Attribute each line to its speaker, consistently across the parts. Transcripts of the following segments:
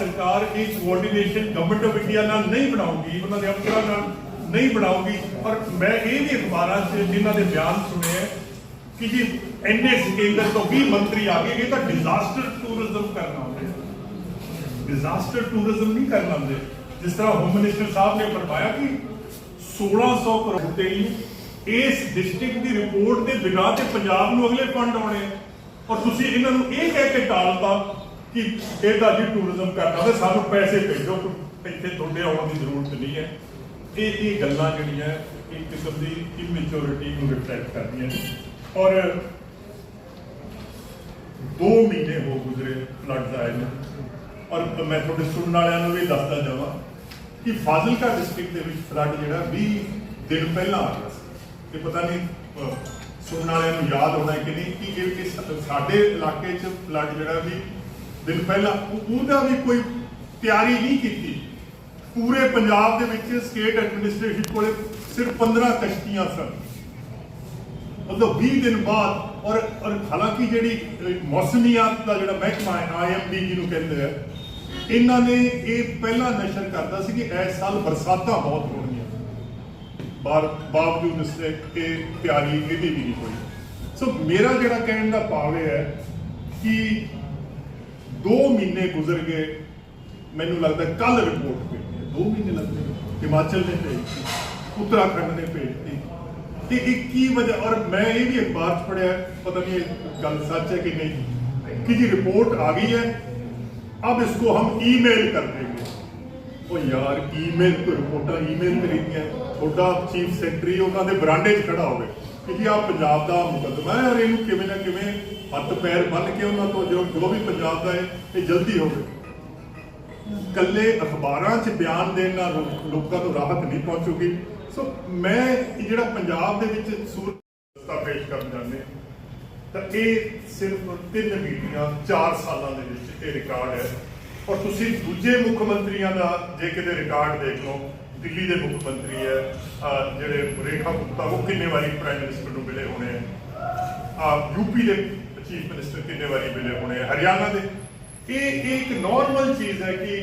Speaker 1: ਪੰਜਾਬ ਸਰਕਾਰ ਇਹ coordination government of India ਨਾਲ ਨਹੀਂ ਬਣਾਉਗੀ ਉਹਨਾਂ ਦੇ ਅਫਸਰਾਂ ਨਾਲ ਨਹੀਂ ਬਣਾਉਗੀ ਔਰ ਮੈਂ ਇਹ ਵੀ ਅਖਬਾਰਾਂ 'ਚ ਜਿਨ੍ਹਾਂ ਦੇ ਬਿਆਨ ਸੁਣੇ ਕਿ ਜੀ ਐਨਏ ਕੇਂਦਰ ਤੋਂ 20 ਮੰਤਰੀ ਆ ਗਏ, ਇਹ ਤਾਂ ਡਿਜ਼ਾਸਟਰ ਟੂਰਿਜ਼ਮ ਕਰਨਾ ਹੁੰਦੇ ਡਿਜ਼ਾਸਟਰ ਟੂਰਿਜ਼ਮ ਨਹੀਂ ਕਰਨਾ ਹੁੰਦੇ ਜਿਸ ਤਰ੍ਹਾਂ ਹੋਮ ਮਿਨਿਸਟਰ ਸਾਹਿਬ ਨੇ ਫਰਮਾਇਆ ਕਿ 1600 ਕਰੋੜ ਦੇ ਇਸ ਡਿਸਟ੍ਰਿਕਟ ਦੀ ਰਿਪੋਰਟ ਦੇ ਬਿਨਾਂ ਤੇ ਪੰਜਾਬ ਨੂੰ ਅਗਲੇ ਫੰਡ ਆਉਣੇ ਔਰ ਤੁਸੀਂ ਇਹਨਾਂ ਨੂੰ ਇਹ ਕਹਿ ਕੇ ਟਾਲਤਾ ਕਿ ਇਹਦਾ ਜੀ ਟੂਰਿਜ਼ਮ ਕਰਨਾ ਤੇ ਸਾਨੂੰ ਪੈਸੇ ਭੇਜੋ ਇੱਥੇ ਤੁਹਾਡੇ ਆਉਣ ਦੀ ਜ਼ਰੂਰਤ ਨਹੀਂ ਹੈ। ਇਹ ਇਹ ਗੱਲਾਂ ਜਿਹੜੀਆਂ ਇੱਕ ਕਿਸਮ ਦੀ ਇਮੈਚੁਰਿਟੀ ਨੂੰ ਰਿਫਲੈਕਟ ਕਰਦੀਆਂ ਨੇ। ਔਰ 2 ਮਹੀਨੇ ਹੋ ਗੁਜ਼ਰੇ ਫਲੱਡ ਆਏ ਨੇ। ਔਰ ਮੈਂ ਤੁਹਾਡੇ ਸੁਣਨ ਵਾਲਿਆਂ ਨੂੰ ਵੀ ਦੱਸਦਾ ਜਾਵਾਂ ਕਿ ਫਾਜ਼ਿਲਕਾ ਡਿਸਟ੍ਰਿਕਟ ਦੇ ਵਿੱਚ ਫਲੱਡ ਜਿਹੜਾ 20 ਦਿਨ ਪਹਿਲਾਂ ਆ ਗਿਆ ਸੀ। ਇਹ ਪਤਾ ਨਹੀਂ ਸੁਣਨ ਵਾਲਿਆਂ ਨੂੰ ਯਾਦ ਹੋਣਾ ਕਿ ਨਹੀਂ ਕਿ ਇਹ ਸਾਡੇ ਇਲਾਕੇ 'ਚ ਫਲੱਡ ਜਿਹੜਾ ਵੀ ਦਿਨ ਪਹਿਲਾਂ ਉਹਦਾ ਵੀ ਕੋਈ ਤਿਆਰੀ ਨਹੀਂ ਕੀਤੀ। ਪੂਰੇ ਪੰਜਾਬ ਦੇ ਵਿੱਚ ਸਟੇਟ ਐਡਮਿਨਿਸਟ੍ਰੇਸ਼ਨ ਕੋਲੇ ਸਿਰਫ 15 ਕਸ਼ਤੀਆਂ ਸਨ। ਮਤਲਬ 20 ਦਿਨ ਬਾਅਦ ਔਰ ਔਰ ਹਾਲਾਂਕਿ ਜਿਹੜੀ ਮੌਸਮੀਆਤ ਦਾ ਜਿਹੜਾ ਮਹਿਕਮਾ ਹੈ ਆਈਐਮਡੀ ਜਿਹਨੂੰ ਕਹਿੰਦੇ ਆ, ਇਹਨਾਂ ਨੇ ਇਹ ਪਹਿਲਾਂ ਨਸ਼ਰ ਕਰਦਾ ਸੀ ਕਿ ਇਸ ਸਾਲ ਬਰਸਾਤਾਂ ਬਹੁਤ ਹੋਣਗੀਆਂ। ਬਾਰ, ਬਾਵਜੂਦ ਇਸ ਦੇ ਕਿ ਤਿਆਰੀ ਇਹਦੀ ਵੀ ਨਹੀਂ ਹੋਈ। ਸੋ ਮੇਰਾ ਜਿਹੜਾ ਕਹਿਣ ਦਾ ਭਾਵ ਇਹ ਹੈ ਕਿ 2 ਮਹੀਨੇ ਗੁਜ਼ਰ ਗਏ, ਮੈਨੂੰ ਲੱਗਦਾ ਕੱਲ ਰਿਪੋਰਟ ਭੇਜੀ 2 ਮਹੀਨੇ ਲੱਗਦੇ ਹਿਮਾਚਲ ਨੇ ਭੇਜੀ ਉੱਤਰਾਖੰਡ ਨੇ ਭੇਜੀ ਤੇ ਇਹ ਕੀ ਵਜ੍ਹਾ? ਔਰ ਮੈਂ ਇਹ ਵੀ ਅਖਬਾਰ 'ਚ ਪੜਿਆ ਪਤਾ ਨਹੀਂ ਇਹ ਗੱਲ ਸੱਚ ਹੈ ਕਿ ਨਹੀਂ। ਕਿ ਜੀ ਰਿਪੋਰਟ ਆ ਗਈ ਹੈ अब इसको ਹਮ ਈਮੇਲ ਕਰ देंगे ਉਹ ਯਾਰ ਈਮੇਲ ਤੋਂ ਰਿਪੋਰਟਾਂ ਈਮੇਲ ਤੇ ਲਿਖੀਆਂ ਤੁਹਾਡਾ ਚੀਫ ਸੈਕਟਰੀ ਉਹਨਾਂ ਦੇ ਬਰਾਂਡੇ 'ਚ ਖੜਾ ਹੋਵੇ। ਕਿ ਆ ਪੰਜਾਬ ਦਾ ਮੁਕੱਦਮਾ ਹੈ ਔਰ ਇਹਨੂੰ ਕਿਵੇਂ ਨਾ ਕਿਵੇਂ ਹੱਥ ਪੈਰ ਬੰਨ ਕੇ ਉਹਨਾਂ ਤੋਂ ਜੋ ਜੋ ਵੀ ਪੰਜਾਬ ਦਾ ਹੈ, ਇਹ ਜਲਦੀ ਹੋਵੇ ਕੱਲੇ ਅਖਬਾਰਾਂ 'ਚ ਬਿਆਨ ਦੇਣ ਨਾਲ ਲੋਕਾਂ ਨੂੰ ਰਾਹਤ ਨਹੀਂ ਪਹੁੰਚੂਗੀ। ਸੋ ਮੈਂ ਜਿਹੜਾ ਪੰਜਾਬ ਦੇ ਵਿੱਚ ਸੂਰਤ ਪੇਸ਼ ਕਰਨ ਜਾਂਦੇ ਤਾਂ ਇਹ ਸਿਰਫ ਤਿੰਨ ਮੀਟਿੰਗਾਂ 4 ਸਾਲਾਂ ਦੇ ਵਿੱਚ ਇਹ ਰਿਕਾਰਡ ਹੈ। ਔਰ ਤੁਸੀਂ ਦੂਜੇ ਮੁੱਖ ਮੰਤਰੀਆਂ ਦਾ ਜੇ ਕਿਤੇ ਰਿਕਾਰਡ ਦੇਖ ਲਓ ਦਿੱਲੀ ਦੇ ਮੁੱਖ ਮੰਤਰੀ ਹੈ ਜਿਹੜੇ ਰੇਖਾ ਗੁਪਤਾ, ਉਹ ਕਿੰਨੇ ਵਾਰੀ ਪ੍ਰਾਈਮ ਮਿਨਿਸਟਰ ਨੂੰ ਮਿਲੇ ਹੋਣੇ ਆ? ਆ ਯੂਪੀ ਦੇ ਚੀਫ ਮਿਨਿਸਟਰ ਕਿੰਨੇ ਵਾਰੀ ਮਿਲੇ ਹੋਣੇ ਆ? ਹਰਿਆਣਾ ਦੇ। ਇਹ ਇਹ ਇੱਕ ਨਾਰਮਲ ਚੀਜ਼ ਹੈ ਕਿ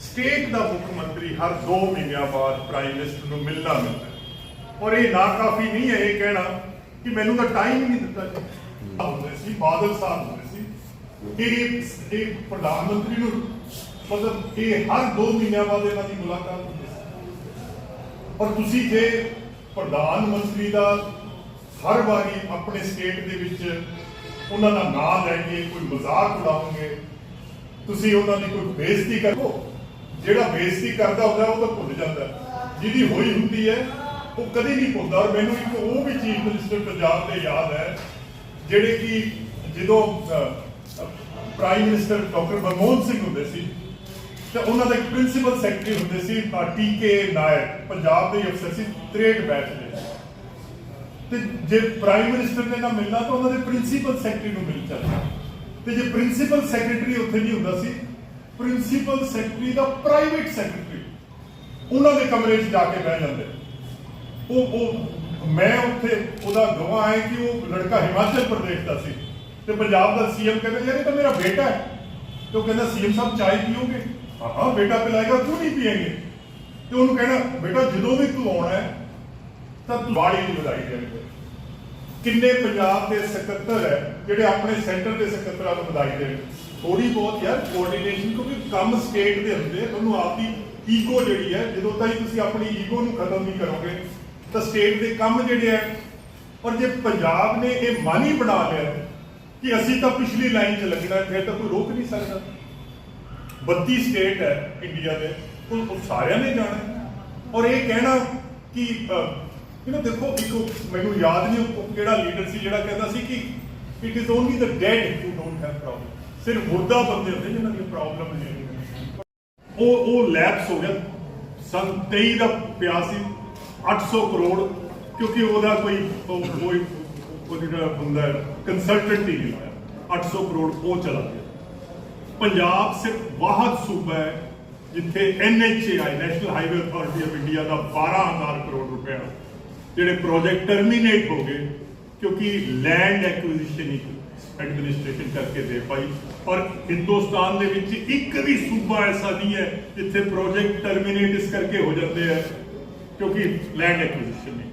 Speaker 1: ਸਟੇਟ ਦਾ ਮੁੱਖ ਮੰਤਰੀ ਹਰ 2 ਮਹੀਨਿਆਂ ਬਾਅਦ ਪ੍ਰਾਈਮ ਮਿਨਿਸਟਰ ਨੂੰ ਮਿਲਣਾ ਮਿਲਦਾ ਔਰ ਇਹ ਨਾਕਾਫੀ ਨਹੀਂ ਹੈ ਇਹ ਕਹਿਣਾ ਕਿ ਮੈਨੂੰ ਤਾਂ ਟਾਈਮ ਹੀ ਨਹੀਂ ਦਿੱਤਾ ਹੁੰਦੇ ਸੀ, ਬਾਦਲ ਸਾਹਿਬ ਹੁੰਦੇ ਸੀ। ਇਹ ਇਹ ਪ੍ਰਧਾਨ ਮੰਤਰੀ ਨੂੰ ਮਤਲਬ ਇਹ ਹਰ 2 ਮਹੀਨਿਆਂ ਬਾਅਦ ਇਹਨਾਂ ਦੀ ਮੁਲਾਕਾਤ ਹੁੰਦੀ ਸੀ ਤੁਸੀਂ ਜੇ ਪ੍ਰਧਾਨ ਮੰਤਰੀ ਦਾ ਹਰ ਵਾਰੀ ਆਪਣੇ ਸਟੇਟ ਦੇ ਵਿੱਚ ਉਹਨਾਂ ਦਾ ਨਾਮ ਲੈ ਕੇ ਕੋਈ ਮਜ਼ਾਕ ਉਡਾਓਗੇ ਤੁਸੀਂ ਉਹਨਾਂ ਦੀ ਕੋਈ ਬੇਇੱਜ਼ਤੀ ਕਰੋ, ਜਿਹੜਾ ਬੇਇੱਜ਼ਤੀ ਕਰਦਾ ਹੁੰਦਾ, ਉਹ ਤਾਂ ਭੁੱਲ ਜਾਂਦਾ। ਜਿਹਦੀ ਹੋਈ ਹੁੰਦੀ ਹੈ, ਉਹ ਕਦੇ ਨਹੀਂ ਭੁੱਲਦਾ। ਔਰ ਮੈਨੂੰ ਇੱਕ ਉਹ ਵੀ ਚੀਫ ਮਿਨਿਸਟਰ ਪੰਜਾਬ ਦੇ ਯਾਦ ਹੈ, ਜਿਹੜੇ ਕਿ ਜਦੋਂ prime minister doctor Manmohan Singh ਹੁੰਦੇ ਸੀ ਤੇ ਉਹਨਾਂ ਦਾ ਇੱਕ ਪ੍ਰਿੰਸੀਪਲ ਸੈਕਟਰੀ ਹੁੰਦੇ ਸੀ ਟੀਕੇ ਨਾਇਕ, ਪੰਜਾਬ ਦੇ ਅਫਸਰ ਸੀ 63 ਬੈਚ ਦੇ। ਤੇ ਜੇ ਪ੍ਰਾਈਮ ਮਿਨਿਸਟਰ ਨੇ ਨਾ ਮਿਲਣਾ, ਤਾਂ ਉਹਨਾਂ ਦੇ ਪ੍ਰਿੰਸੀਪਲ ਸੈਕਟਰੀ ਨੂੰ ਮਿਲ ਜਾਂਦਾ ਤੇ ਜੇ ਪ੍ਰਿੰਸੀਪਲ ਸੈਕਟਰੀ ਉੱਥੇ ਨਹੀਂ ਹੁੰਦਾ ਸੀ, ਪ੍ਰਿੰਸੀਪਲ ਸੈਕਟਰੀ ਦਾ ਪ੍ਰਾਈਵੇਟ ਸੈਕਟਰੀ ਉਹਨਾਂ ਦੇ ਕਮਰੇ 'ਚ ਜਾ ਕੇ ਬਹਿ ਜਾਂਦੇ। ਉਹ ਉਹ, ਮੈਂ ਉੱਥੇ, ਉਹਦਾ ਗਵਾਹ ਹੈ ਕਿ ਉਹ ਲੜਕਾ ਹਿਮਾਚਲ ਪ੍ਰਦੇਸ਼ ਦਾ ਸੀ। ਤੇ ਪੰਜਾਬ ਦਾ ਸੀਐਮ ਕਹਿੰਦਾ, ਯਾਰ ਇਹ ਤਾਂ ਮੇਰਾ ਬੇਟਾ ਹੈ। ਤੇ ਉਹ ਕਹਿੰਦਾ ਸੀਐਮ ਸਾਹਿਬ ਚਾय ਪੀਓਗੇ? ਹਾਂ ਬੇਟਾ ਪਿਲਾਏਗਾ ਕਿਉਂ ਨਹੀਂ ਪੀਏਗੇ। ਤੇ ਉਹਨੂੰ ਕਹਿਣਾ ਬੇਟਾ ਜਦੋਂ ਵੀ ਤੂੰ ਆਉਣਾ ਹੈ ਤਾਂ ਤੂੰ ਬਾੜੀ ਨੂੰ ਵਧਾਈ ਦੇਣਗੇ ਕਿੰਨੇ ਪੰਜਾਬ ਦੇ ਸਕੱਤਰ ਹੈ ਜਿਹੜੇ ਆਪਣੇ ਸੈਂਟਰ ਦੇ ਸਕੱਤਰਾਂ ਨੂੰ ਵਧਾਈ ਦੇਣ। ਥੋੜੀ ਬਹੁਤ ਯਾਰ ਕੋਆਰਡੀਨੇਸ਼ਨ ਕਿਉਂਕਿ ਕੰਮ ਸਟੇਟ ਦੇ ਹੁੰਦੇ ਆ, ਤੁਹਾਨੂੰ ਆਪਦੀ ਈਗੋ ਜਿਹੜੀ ਹੈ ਜਦੋਂ ਤਾਈਂ ਤੁਸੀਂ ਆਪਣੀ ਈਗੋ ਨੂੰ ਖਤਮ ਨਹੀਂ ਕਰੋਗੇ ਤਾਂ ਸਟੇਟ ਦੇ ਕੰਮ ਜਿਹੜੇ ਹੈ ਪਰ ਜੇ ਪੰਜਾਬ ਨੇ ਇਹ ਮਾਨੀ ਬਣਾ ਲਿਆ ਕਿ ਅਸੀਂ ਤਾਂ ਪਿਛਲੀ ਲਾਈਨ 'ਚ ਲੱਗਣਾ ਫਿਰ ਤਾਂ ਕੋਈ ਰੋਕ ਨਹੀਂ ਸਕਦਾ। 32 ਸਟੇਟ ਹੈ ਇੰਡੀਆ ਦੇ ਉਹ ਉਹ ਸਾਰਿਆਂ ਨੇ ਜਾਣਾ ਔਰ ਇਹ ਕਹਿਣਾ ਕਿ ਯੂ ਦੇਖੋ, ਇੱਕ ਮੈਨੂੰ ਯਾਦ ਨਹੀਂ, ਉਹ ਕਿਹੜਾ ਲੀਡਰ ਸੀ ਜਿਹੜਾ ਕਹਿੰਦਾ ਸੀ ਕਿ it is only the dead who don't have problem ਸਿਰਫ ਮੁਰਦਾ ਬੰਦੇ ਹੁੰਦੇ ਜਿਨ੍ਹਾਂ ਦੀ ਪ੍ਰੋਬਲਮ ਨਹੀਂ ਉਹ ਉਹ ਲੈਪਸ ਹੋ ਗਿਆ। ਸਨ 23 ਦਾ ਪਿਆ ਸੀ 800 ਕਰੋੜ, ਕਿਉਂਕਿ ਉਹਦਾ ਕੋਈ, ਉਹ, ਕੋਈ ਜਿਹੜਾ ਬੰਦਾ ਕੰਸਲਟੈਂਟ ਹੀ ਨਹੀਂ ਲਾਇਆ 800 ਕਰੋੜ ਉਹ ਚਲਾ ਗਿਆ। ਪੰਜਾਬ ਸਿਰਫ ਵਾਹਦ ਸੂਬਾ ਹੈ, ਜਿੱਥੇ NHAI national highway authority of India ਦਾ 12000 ਕਰੋੜ ਰੁਪਇਆ, ਜਿਹੜੇ ਪ੍ਰੋਜੈਕਟ ਟਰਮੀਨੇਟ ਹੋ ਗਏ, ਕਿਉਂਕਿ ਲੈਂਡ ਐਕੁਜੀਸ਼ਨ ਇੱਕ ਐਡਮਿਨਿਸਟ੍ਰੇਸ਼ਨ ਕਰਕੇ ਦੇ ਪਾਈ, ਔਰ ਹਿੰਦੁਸਤਾਨ ਦੇ ਵਿੱਚ ਇੱਕ ਵੀ ਸੂਬਾ ਐਸਾ ਨਹੀਂ ਹੈ, ਜਿੱਥੇ ਪ੍ਰੋਜੈਕਟ ਟਰਮੀਨੇਟ ਇਸ ਕਰਕੇ ਹੋ ਜਾਂਦੇ ਆ, ਕਿਉਂਕਿ ਲੈਂਡ ਐਕੁਜੀਸ਼ਨ ਨਹੀਂ।